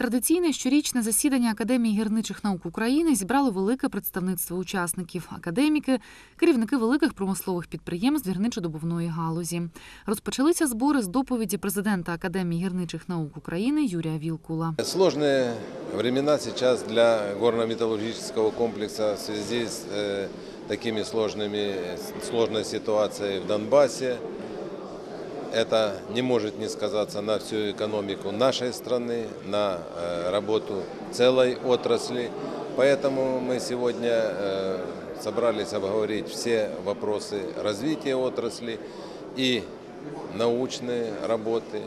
Традиційне щорічне засідання Академії гірничих наук України зібрало велике представництво учасників академіки, керівники великих промислових підприємств гірничо-добувної галузі. Розпочалися збори з доповіді президента Академії гірничих наук України Юрія Вілкула. Сложные времена сейчас для горно-металлургического комплекса в связи с э, такими сложными, сложной ситуацией в Донбассе. Это не может не сказаться на всю экономику нашей страны, на э, работу целой отрасли. Поэтому мы сегодня э, собрались обговорить все вопросы развития отрасли и научные работы,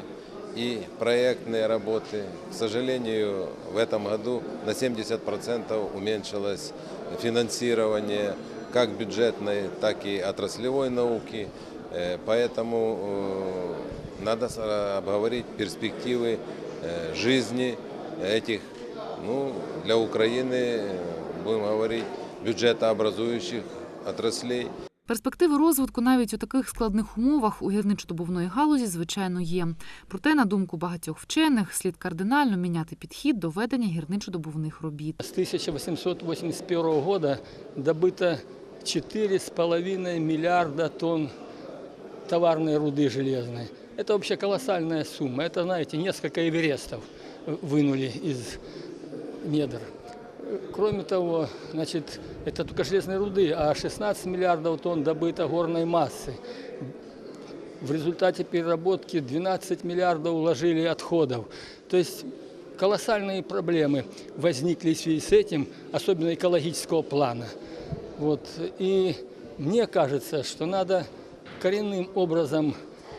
и проектные работы. К сожалению, в этом году на 70% уменьшилось финансирование как бюджетной, так и отраслевой науки. Э, Поэтому э, надо с- обговорить перспективы э, жизни этих, ну, для Украины, э, будем говорить, бюджетообразующих отраслей. Перспективи розвитку навіть у таких складних умовах у гірничо-добувної галузі, звичайно, є. Проте, на думку багатьох вчених, слід кардинально міняти підхід до ведення гірничо-добувних робіт. С 1881 года добыто 4,5 миллиарда тонн товарной руды железной. Это вообще колоссальная сумма. Это, знаете, несколько эверестов вынули из недр. Кроме того, значит, это только железной руды, а 16 миллиардов тонн добыто горной массы. В результате переработки 12 миллиардов уложили отходов. То есть колоссальные проблемы возникли в связи с этим, особенно экологического плана. Вот. И мне кажется, что надо коренным образом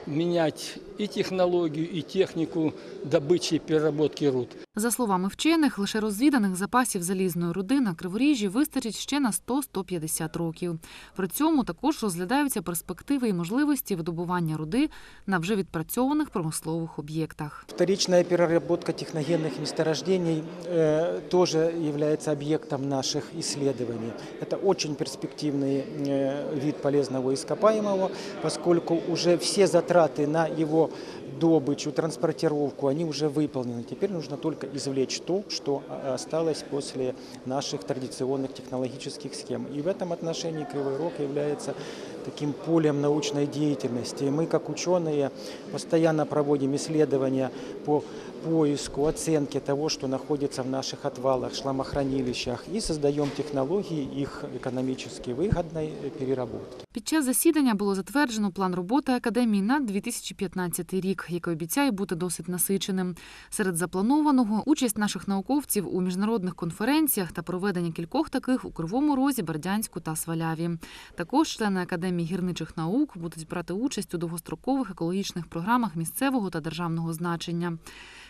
менять и технологию, и технику добычи и переработки руд. За словами вчених, лише розвіданих запасів залізної руди на Криворіжжі вистачить ще на 100-150 років. При цьому також розглядаються перспективи і можливості видобування руди на вже відпрацьованих промислових об'єктах. Вторичная переработка техногенных месторождений э, тоже является объектом наших исследований. Это очень перспективный э, вид полезного ископаемого, поскольку уже все затраты на его добычу, транспортировку, они уже выполнены. Теперь нужно только извлечь то, что э, осталось после наших традиционных технологических схем. И в этом отношении Кривой Рог является таким полем научной деятельности. И мы, как ученые, постоянно проводим исследования по поиску, оценке того, что находится в наших отвалах, шламохранилищах, и создаем технологии их экономически выгодной э, переработки. Під час засідання було затверджено план роботи академії на 2015 рік, який обіцяє бути досить насиченим. Серед запланованого участь наших науковців у міжнародних конференціях та проведення кількох таких у Кривому Розі, Бердянську та Сваляві. Також члени академії гірничих наук будуть брати участь у довгострокових екологічних програмах місцевого та державного значення.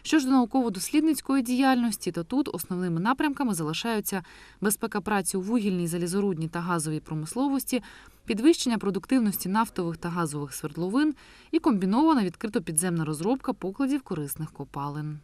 Що ж до науково-дослідницької діяльності, то тут основними напрямками залишаються безпека праці у вугільній, залізорудній та газовій промисловості, підвищення продуктивності нафтових та газових свердловин і комбінована відкрито підземна розробка покладів корисних копалин.